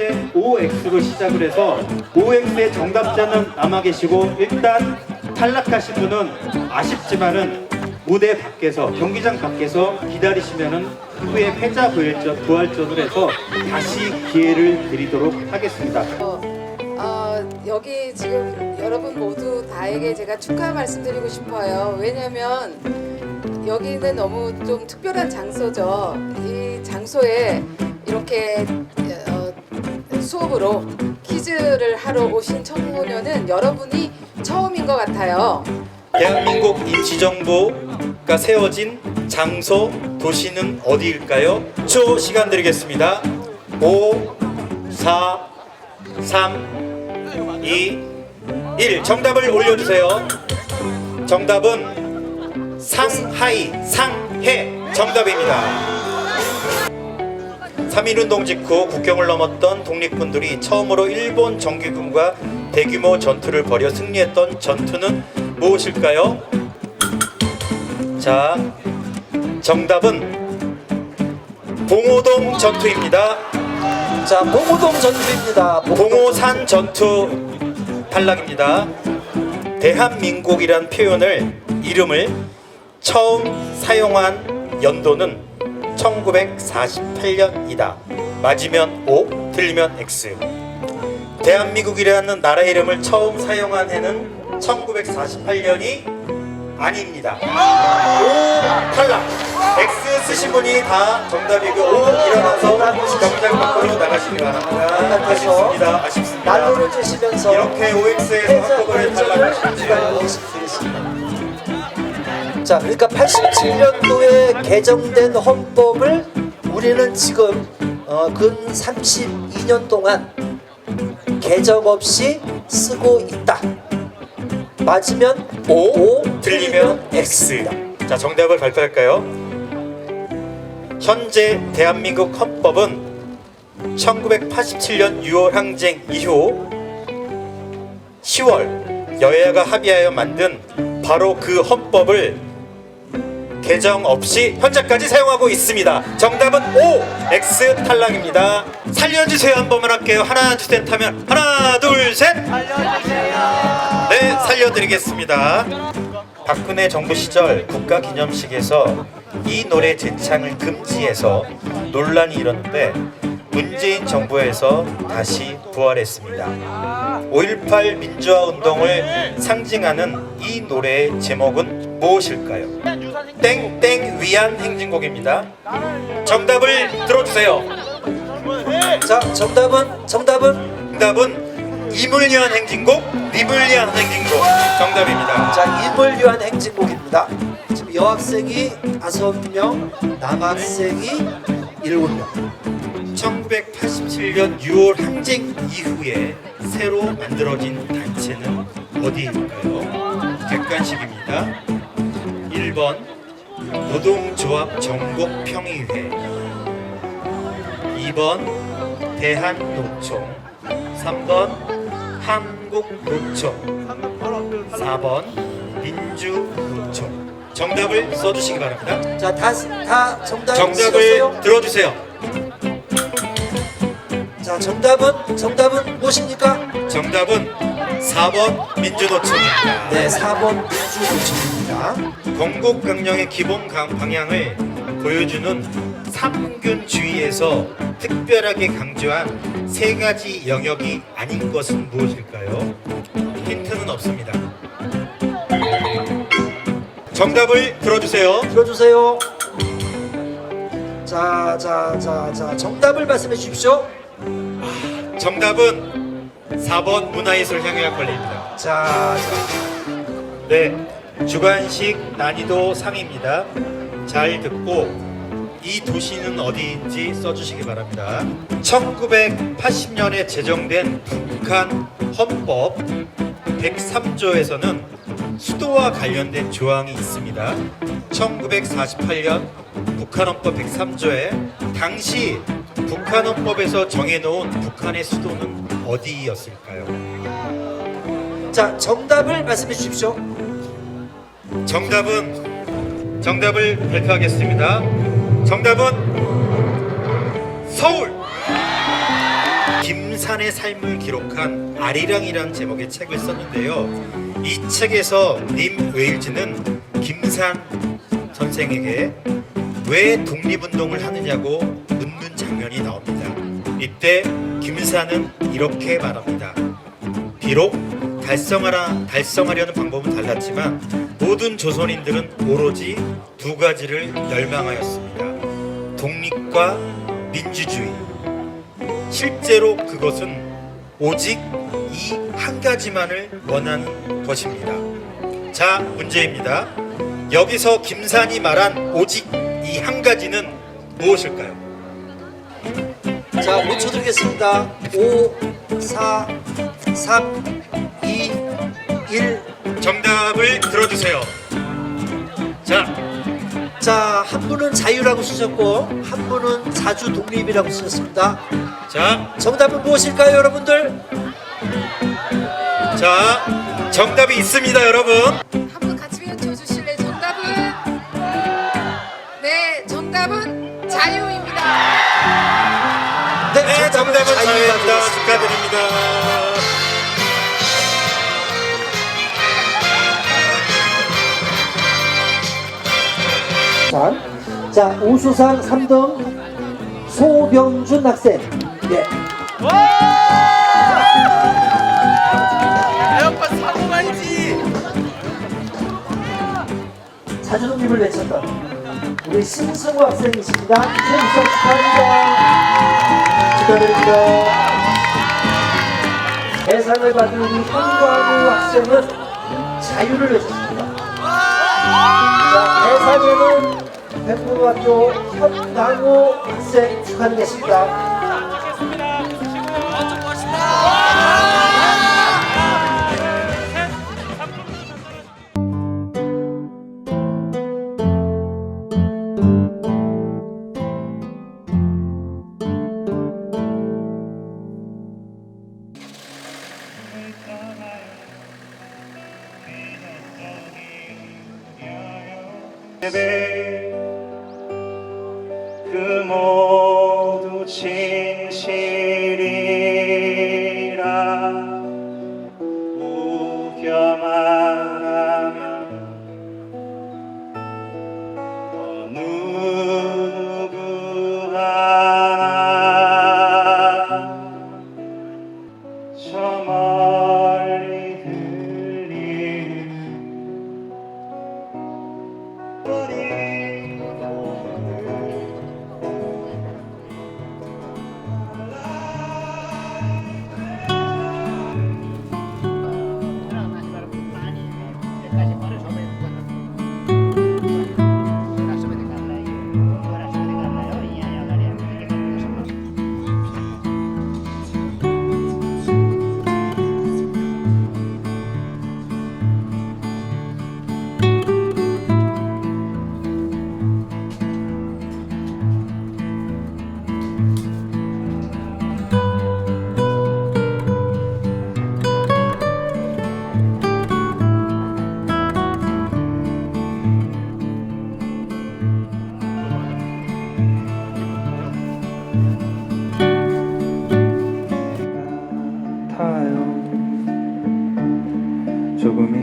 번째 OX로 시작을 해서 OX의 정답자는 남아 계시고 일단 탈락하신 분은 아쉽지만은 무대 밖에서 경기장 밖에서 기다리시면은 후에 패자 부활전, 부활전을 해서 다시 기회를 드리도록 하겠습니다. 어, 어, 여기 지금 여러분 모두 다에게 제가 축하 말씀드리고 싶어요. 왜냐면 여기는 너무 좀 특별한 장소죠. 이 장소에 이렇게 어, 수업으로 퀴즈를 하러 오신 청소년은 여러분이 처음인 것 같아요. 대한민국 임시정부가 세워진 장소, 도시는 어디일까요? 초 시간 드리겠습니다. 5, 4, 3, 2, 1. 정답을 올려주세요. 정답은 상하이, 상해. 정답입니다. 3.1운동 직후 국경을 넘었던 독립군들이 처음으로 일본 정규군과 대규모 전투를 벌여 승리했던 전투는 무엇일까요? 자, 정답은 봉오동 전투입니다. 자, 봉오동 전투입니다. 봉오산 전투 탈락입니다. 대한민국이란 표현을 이름을 처음 사용한 연도는 1948년이다. 맞으면 O, 틀리면 X. 대한민국이라는 나라 이름을 처음 사용한 해는 1948년이 아닙니다. O 탈락. X 쓰신 분이 다 정답이고 O 일어나서 경장 밖으로 나가시기 바랍니다. 아쉽습니다. 아쉽습니다. 난로를 쬐시면서 이렇게 OX에서 한꺼번에 탈락하시면 기다리겠습니다. 자, 그러니까 87년도에 개정된 헌법을 우리는 지금 어, 근 32년 동안 개정 없이 쓰고 있다. 맞으면 O, 틀리면 X. 자, 정답을 발표할까요? 현재 대한민국 헌법은 1987년 6월 항쟁 이후 10월 여야가 합의하여 만든 바로 그 헌법을 개정 없이 현재까지 사용하고 있습니다. 정답은 O, X 탈락입니다. 살려주세요 한 번만 할게요. 하나, 둘, 셋 하면 하나, 둘, 셋. 네, 살려드리겠습니다. 박근혜 정부 시절 국가기념식에서 이 노래 제창을 금지해서 논란이 일었는데 문재인 정부에서 다시 부활했습니다. 5.18 민주화 운동을 상징하는 이 노래의 제목은 무엇일까요? 땡땡 위안 행진곡입니다. 정답을 들어주세요. 자, 정답은 정답은 정답은 이물 위한 행진곡, 리물 위한 행진곡 정답입니다. 자, 위한 행진곡입니다. 지금 여학생이 다섯 명, 남학생이 일곱 명. 1987년 6월 항쟁 이후에 새로 만들어진 단체는 어디일까요? 객관식입니다. 1번 노동조합 전국평의회 2번 대한노총 3번 한국노총 4번 민주노총 정답을 써주시기 바랍니다. 자, 다, 다 정답 정답을? 들어주세요. 자, 정답은 정답은 무엇입니까? 정답은 4번 민주노총입니다. 네, 4번 민주노총입니다. 건국 강령의 기본 강- 방향을 보여주는 삼균주의에서 특별하게 강조한 세 가지 영역이 아닌 것은 무엇일까요? 힌트는 없습니다. 정답을 들어주세요. 들어주세요. 자, 자, 자, 자, 정답을 말씀해 주십시오. 정답은 4번 문화예술 향유학 권리입니다. 자, 자, 네, 주관식 난이도 상입니다. 잘 듣고 이 도시는 어디인지 써주시기 바랍니다. 1980년에 제정된 북한 헌법 103조에서는 수도와 관련된 조항이 있습니다. 1948년 북한 헌법 103조에 당시 북한 헌법에서 정해놓은 북한의 수도는 어디였을까요? 자, 정답을 말씀해 주십시오. 정답은 정답을 발표하겠습니다. 정답은 서울. 김산의 삶을 기록한 아리랑이라는 제목의 책을 썼는데요. 이 책에서 림 웨일즈는 김산 선생에게 왜 독립운동을 하느냐고 장면이 나옵니다. 이때 김산은 이렇게 말합니다. 비록 달성하라, 달성하려는 방법은 달랐지만 모든 조선인들은 오로지 두 가지를 열망하였습니다. 독립과 민주주의. 실제로 그것은 오직 이 한 가지만을 원하는 것입니다. 자, 문제입니다. 여기서 김산이 말한 오직 이 한 가지는 무엇일까요? 자, 5초 드리겠습니다. 5, 4, 3, 2, 1. 정답을 들어주세요. 자, 자, 한 분은 자유라고 쓰셨고, 한 분은 자주 독립이라고 쓰셨습니다. 자, 정답은 무엇일까요, 여러분들? 자, 정답이 있습니다, 여러분. 7 차이입니다. 축하드립니다. 자, 자 우수상 3등 소병준 학생. 예. 에어팟 사고 말지. 자존심을 외쳤던 우리 심승우 학생이십니다. 최우선 축하합니다. 축하드립니다. 대상을 받은 우리 황광우 학생은 자유를 외쳤습니다. 자, 대상에는 백문학교 현강우 학생 축하드리겠습니다.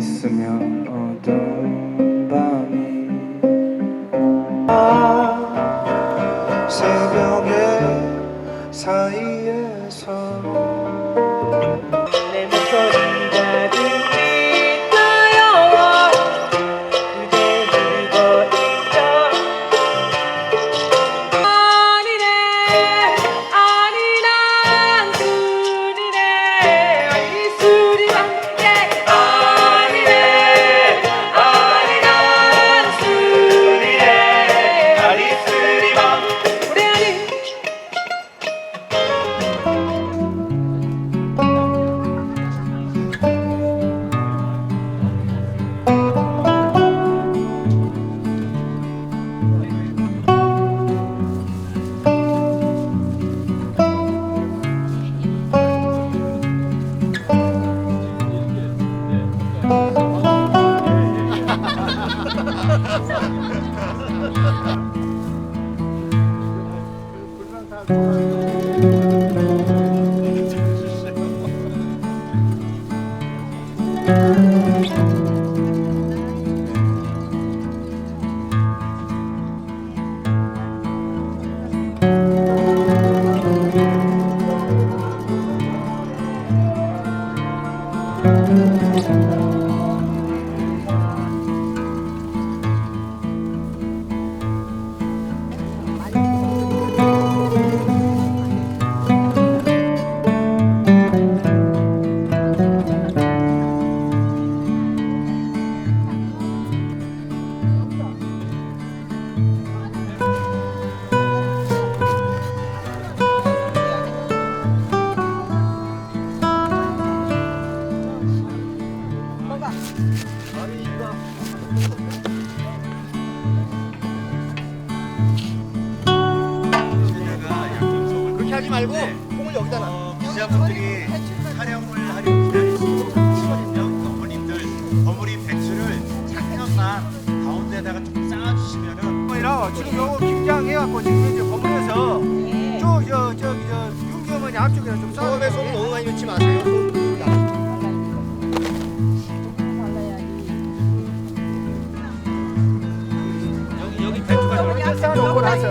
있으면 어두운 Thank you. 기자분들이 촬영을 하려고 기다리시거든요. 어머님들 버무린 배추를 잠깐만 가운데다가 좀 쌓아주시면은 이라 지금 요거 김장해갖고 지금 이제 버무려서 저저 저기 저 윤기 어머니 앞쪽에 좀 싸움에 손 너무 많이 넣지 마세요. 여기 여기 배추가 좀 싸놓고 나서